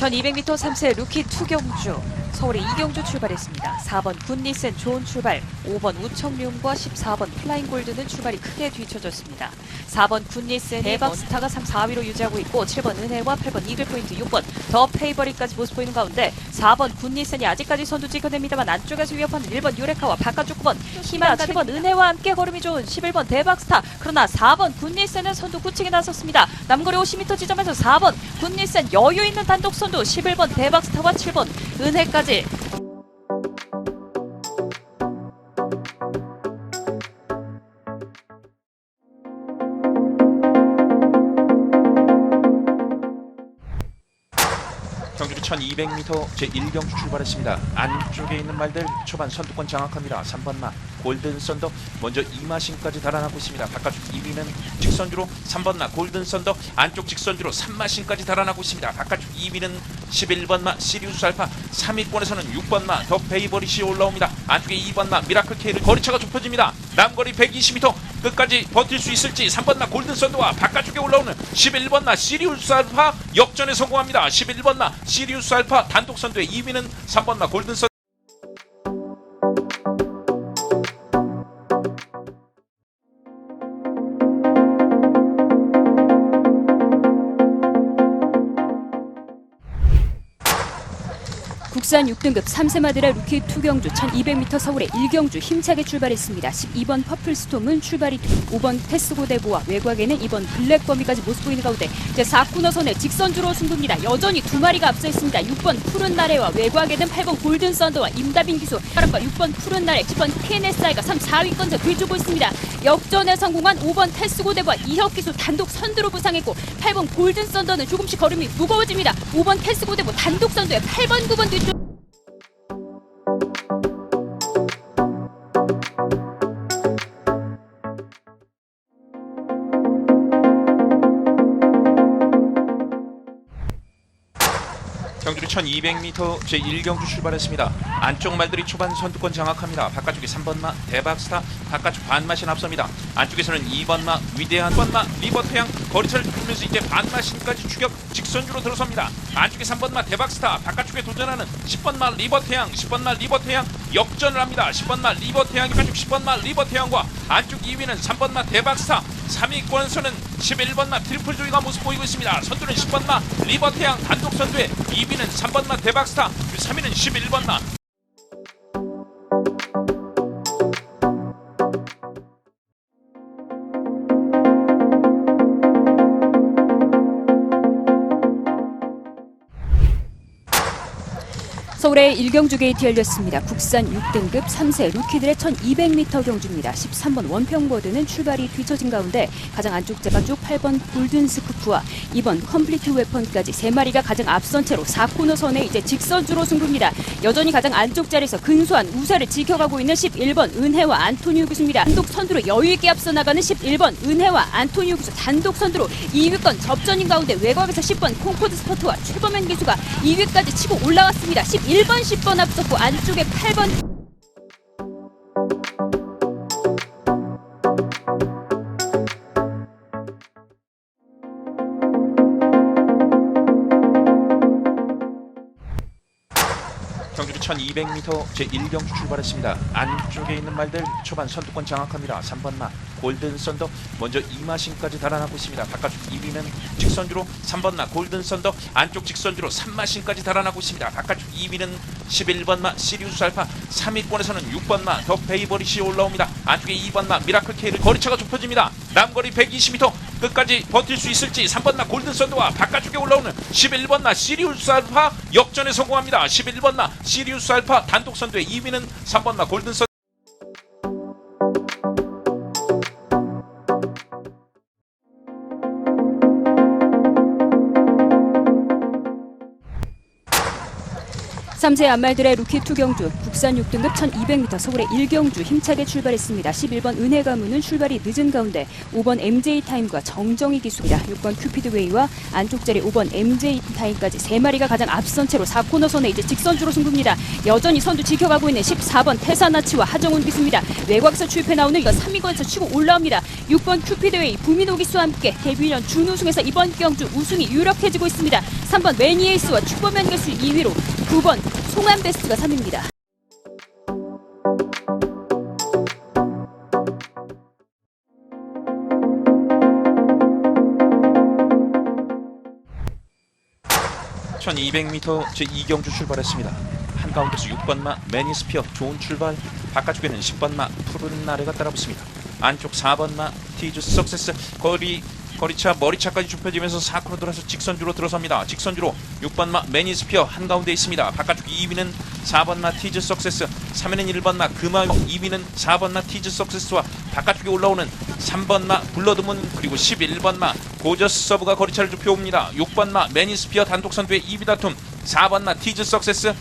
1200m 3세 루키 투경주 서울의 이경주 출발했습니다. 4번 굿니센 좋은 출발, 5번 우청룡과 14번 플라잉 골드는 출발이 크게 뒤쳐졌습니다. 4번 굿니센 대박 스타가 3, 4위로 유지하고 있고 7번 은혜와 8번 이글 포인트, 6번 더 페이버리까지 모습 보이는 가운데 4번 굿니센이 아직까지 선두 찍어냅니다만 안쪽에서 위협하는 1번 유레카와 바깥쪽 9번 희마, 7번 은혜와 함께 걸음이 좋은 11번 대박 스타 그러나 4번 굿니센은 선두 구치게 나섰습니다. 남거리 50m 지점에서 4번 굿니센 여유 있는 단독 선두 11번 대박 스타와 7번 은혜까지 여기까지 경주리 1200m 제1경주 출발했습니다. 안쪽에 있는 말들 초반 선두권 장악합니다. 3번 마 골든 썬더 먼저 이마신까지 달아나고 있습니다. 바깥쪽 2위는 직선주로 3번 마 골든 썬더 안쪽 직선주로 3마신까지 달아나고 있습니다. 바깥쪽 2위는 11번 마 시리우스 알파 3위권에서는 6번 마 더 페이버리시 올라옵니다. 안쪽에 2번 마 미라클 K를 거리차가 좁혀집니다. 남거리 120m 끝까지 버틸 수 있을지 3번 나 골든 썬더와 바깥쪽에 올라오는 11번 나 시리우스 알파 역전에 성공합니다. 11번 나 시리우스 알파 단독 선두의 2위는 3번 나 골든 썬더 국산 6등급 3세마드라 루키 투경주 1200m 서울의 1경주 힘차게 출발했습니다. 12번 퍼플스톰은 출발이 5번 테스고대보와 외곽에는 2번 블랙거미까지 모습 보이는 가운데 이제 4코너 선에 직선주로 승부입니다. 여전히 두 마리가 앞서 있습니다. 6번 푸른 나래와 외곽에는 8번 골든 썬더와 임다빈 기수 바람과 6번 푸른 나래 10번 KNSI가 3, 4위권자 뒤주고 있습니다. 역전에 성공한 5번 테스고대보와 이혁 기수 단독 선두로 부상했고 8번 골든 썬더는 조금씩 걸음이 무거워집니다. 5번 테스고대보 단독 선두에 8번 9번 뒤쪽 경주리 1200m 제1경주 출발했습니다. 안쪽 말들이 초반 선두권 장악합니다. 바깥쪽에 3번 마 대박스타 바깥쪽 반마신 앞섭니다. 안쪽에서는 2번 마 위대한 1번 마 리버태양 거리차를 두면서 이제 반마신까지 추격 직선주로 들어섭니다. 안쪽에 3번 마 대박스타 바깥쪽에 도전하는 10번 마 리버태양 10번 마 리버태양 역전을 합니다. 10번 마 리버태양이 바깥쪽 10번 마 리버태양과 안쪽 2위는 3번 마 대박스타 3위권에서는 11번 마 트리플 조이가 모습 보이고 있습니다. 선두는 10번 마 리버태양 단독 선두에 2위는 3번 마 대박스타 그리고 3위는 11번 마 서울의 일경주 게이트 열렸습니다. 국산 6등급 3세 루키들의 1200m 경주입니다. 13번 원평보드는 출발이 뒤처진 가운데 가장 안쪽 제바쪽 8번 골든 스쿠프와 2번 컴플리트 웨펀까지 세 마리가 가장 앞선 채로 4코너 선에 이제 직선주로 승부입니다. 여전히 가장 안쪽 자리에서 근소한 우세를 지켜가고 있는 11번 은혜와 안토니우 기수입니다. 단독 선두로 여유 있게 앞서 나가는 11번 은혜와 안토니우 기수 단독 선두로 2위권 접전인 가운데 외곽에서 10번 콩코드 스포트와 최범현 기수가 2위까지 치고 올라왔습니다. 11번 10번 앞섰고 안쪽에 8번 경주리 1200m 제1경주 출발했습니다. 안쪽에 있는 말들 초반 선두권 장악합니다. 3번 마 골든 썬더 먼저 이마신까지 달아나고 있습니다. 바깥쪽 2위는 직선주로 3번 마 골든 썬더 안쪽 직선주로 3마신까지 달아나고 있습니다. 바깥쪽 2위는 11번 마 시리우스 알파 3위권에서는 6번 마 더 페이버리시 올라옵니다. 안쪽에 2번 마 미라클 K를 거리차가 좁혀집니다. 남거리 120m 끝까지 버틸 수 있을지 3번 나 골든 썬더와 바깥쪽에 올라오는 11번 나 시리우스 알파 역전에 성공합니다. 11번 나 시리우스 알파 단독 선두의 2위는 3번 나 골든 썬더 3세 안말들의 루키 투경주 국산 6등급 1200m 서울의 1경주 힘차게 출발했습니다. 11번 은혜 가문은 출발이 늦은 가운데 5번 MJ 타임과 정정희 기수입니다. 6번 큐피드 웨이와 안쪽 자리 5번 MJ 타임까지 세 마리가 가장 앞선 채로 4코너 선에 이제 직선주로 승부입니다. 여전히 선두 지켜가고 있는 14번 태사나치와 하정훈 기수입니다. 외곽서 추입해 나오는 이거 3위권에서 치고 올라옵니다. 6번 큐피드 웨이 부민호 기수와 함께 데뷔 1년 준우승에서 이번 경주 우승이 유력해지고 있습니다. 3번 매니에이스와 슈퍼맨 기수 2위로 9번 송암 베스트가 3위입니다. 천 1200m 제 2경주 출발했습니다. 한가운데서 6번마 매니스피어 좋은 출발 바깥쪽에는 10번마 푸른 나래가 따라붙습니다. 안쪽 4번마 티즈 석세스 거리 거리차 머리차까지 좁혀지면서 4코로 돌아서 직선주로 들어섭니다. 직선주로 6번마 매니스피어 한가운데 있습니다. 바깥쪽 2위는 4번마 티즈 석세스 3위는 1번마 금화 2위는 4번마 티즈 석세스와 바깥쪽에 올라오는 3번마 블러드문 그리고 11번마 고저스 서브가 거리차를 좁혀옵니다. 6번마 매니스피어 단독 선두의 2위 다툼 4번마 티즈 석세스